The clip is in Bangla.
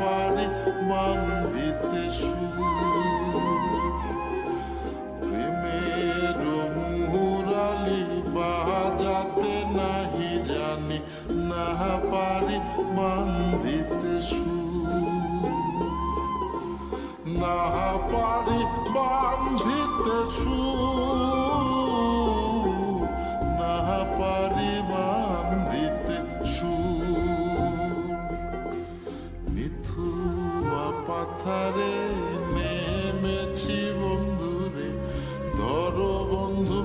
পারে মান দিতে প্রেমের মুহুরালি বাজাতে নাহি জানি, না পারি মান দিতে না পারি বান্ধিতে সুর পাথারে নেমেছি বন্ধুরে। ধরো বন্ধু